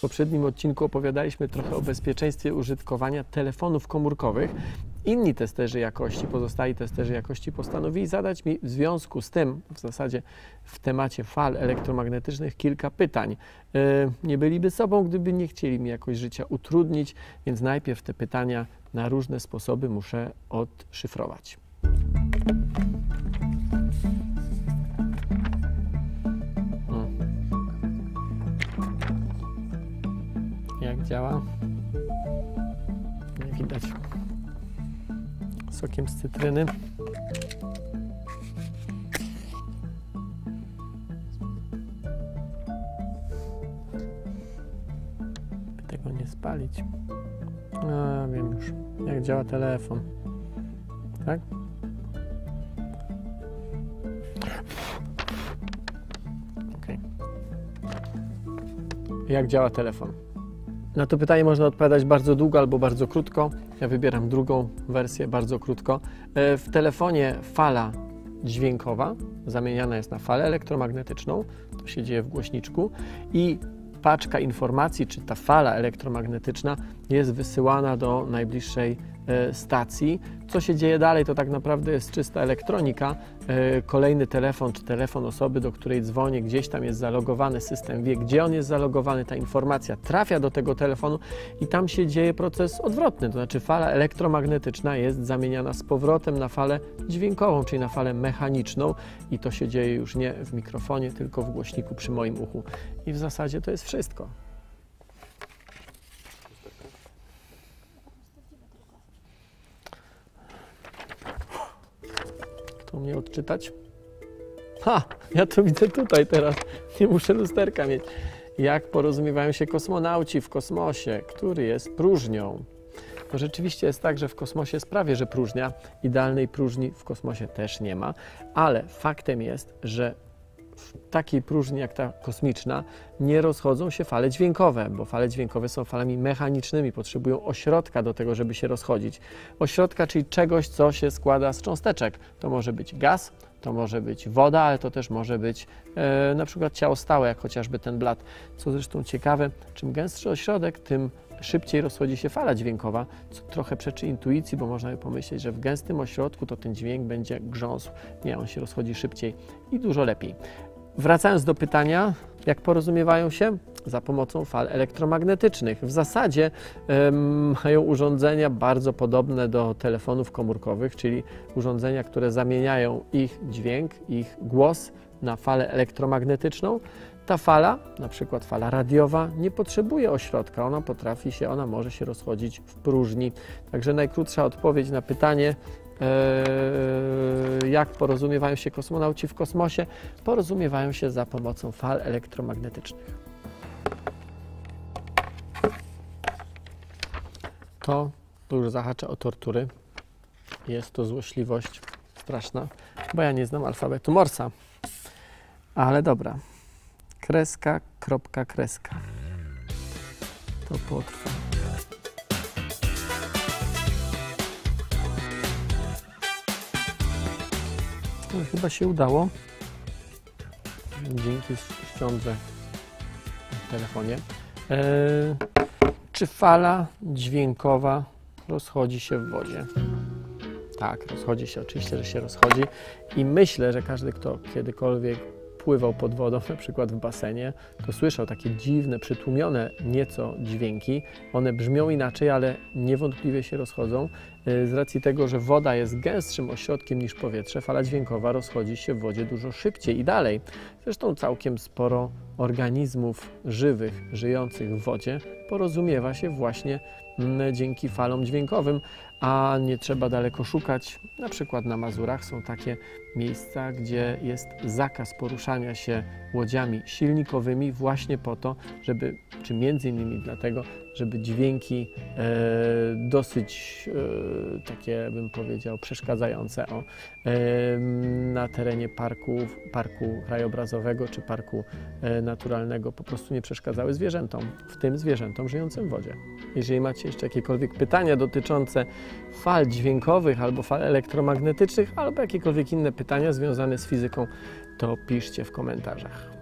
W poprzednim odcinku opowiadaliśmy trochę o bezpieczeństwie użytkowania telefonów komórkowych. Inni testerzy jakości, pozostali testerzy jakości postanowili zadać mi w związku z tym, w zasadzie w temacie fal elektromagnetycznych, kilka pytań. Yy, nie byliby sobą, gdyby nie chcieli mi jakoś życia utrudnić, więc najpierw te pytania na różne sposoby muszę odszyfrować. Działa? Nie widać. Sokiem z cytryny. By tego nie spalić. A, wiem już, jak działa telefon. Tak? Jak działa telefon? Na to pytanie można odpowiadać bardzo długo albo bardzo krótko. Ja wybieram drugą wersję, bardzo krótko. E, W telefonie fala dźwiękowa zamieniana jest na falę elektromagnetyczną. To się dzieje w głośniczku i paczka informacji, czy ta fala elektromagnetyczna jest wysyłana do najbliższej stacji. Co się dzieje dalej, to tak naprawdę jest czysta elektronika. E, Kolejny telefon, czy telefon osoby, do której dzwonię, gdzieś tam jest zalogowany, system wie, gdzie on jest zalogowany, ta informacja trafia do tego telefonu i tam się dzieje proces odwrotny, to znaczy fala elektromagnetyczna jest zamieniana z powrotem na falę dźwiękową, czyli na falę mechaniczną i to się dzieje już nie w mikrofonie, tylko w głośniku przy moim uchu. I w zasadzie to jest wszystko. To mnie odczytać? Ha! Ja to widzę tutaj teraz. Nie muszę lusterka mieć. Jak porozumiewają się kosmonauci w kosmosie, który jest próżnią? To rzeczywiście jest tak, że w kosmosie jest prawie że próżnia. Idealnej próżni w kosmosie też nie ma, ale faktem jest, że w takiej próżni jak ta kosmiczna nie rozchodzą się fale dźwiękowe, bo fale dźwiękowe są falami mechanicznymi, potrzebują ośrodka do tego, żeby się rozchodzić. Ośrodka, czyli czegoś, co się składa z cząsteczek. To może być gaz, to może być woda, ale to też może być e, na przykład ciało stałe, jak chociażby ten blat. Co zresztą ciekawe, czym gęstszy ośrodek, tym szybciej rozchodzi się fala dźwiękowa, co trochę przeczy intuicji, bo można by pomyśleć, że w gęstym ośrodku to ten dźwięk będzie grząsł. Nie, on się rozchodzi szybciej i dużo lepiej. Wracając do pytania, jak porozumiewają się? Za pomocą fal elektromagnetycznych. W zasadzie mają urządzenia bardzo podobne do telefonów komórkowych, czyli urządzenia, które zamieniają ich dźwięk, ich głos na falę elektromagnetyczną. Ta fala, na przykład fala radiowa, nie potrzebuje ośrodka, ona potrafi się, ona może się rozchodzić w próżni. Także najkrótsza odpowiedź na pytanie, e, jak porozumiewają się kosmonauci w kosmosie, porozumiewają się za pomocą fal elektromagnetycznych. To, to już zahacza o tortury. Jest to złośliwość straszna, bo ja nie znam alfabetu Morsa. Ale dobra. Kreska, kropka, kreska. To potrwa. No, chyba się udało. Dzięki ściądze w telefonie. E, czy fala dźwiękowa rozchodzi się w wodzie? Tak, rozchodzi się, oczywiście, że się rozchodzi. I myślę, że każdy, kto kiedykolwiek pływał pod wodą, na przykład w basenie, to słyszał takie dziwne, przytłumione nieco dźwięki. One brzmią inaczej, ale niewątpliwie się rozchodzą. Y, Z racji tego, że woda jest gęstszym ośrodkiem niż powietrze, fala dźwiękowa rozchodzi się w wodzie dużo szybciej i dalej. Zresztą całkiem sporo organizmów żywych, żyjących w wodzie porozumiewa się właśnie mm, dzięki falom dźwiękowym, a nie trzeba daleko szukać. Na przykład na Mazurach są takie miejsca, gdzie jest zakaz poruszania się łodziami silnikowymi właśnie po to, żeby, czy między innymi dlatego, żeby dźwięki e, dosyć e, takie, bym powiedział, przeszkadzające o, e, na terenie parku, parku krajobrazowego czy parku naturalnego po prostu nie przeszkadzały zwierzętom, w tym zwierzętom żyjącym w wodzie. Jeżeli macie jeszcze jakiekolwiek pytania dotyczące fal dźwiękowych albo fal elektromagnetycznych, albo jakiekolwiek inne pytania związane z fizyką, to piszcie w komentarzach.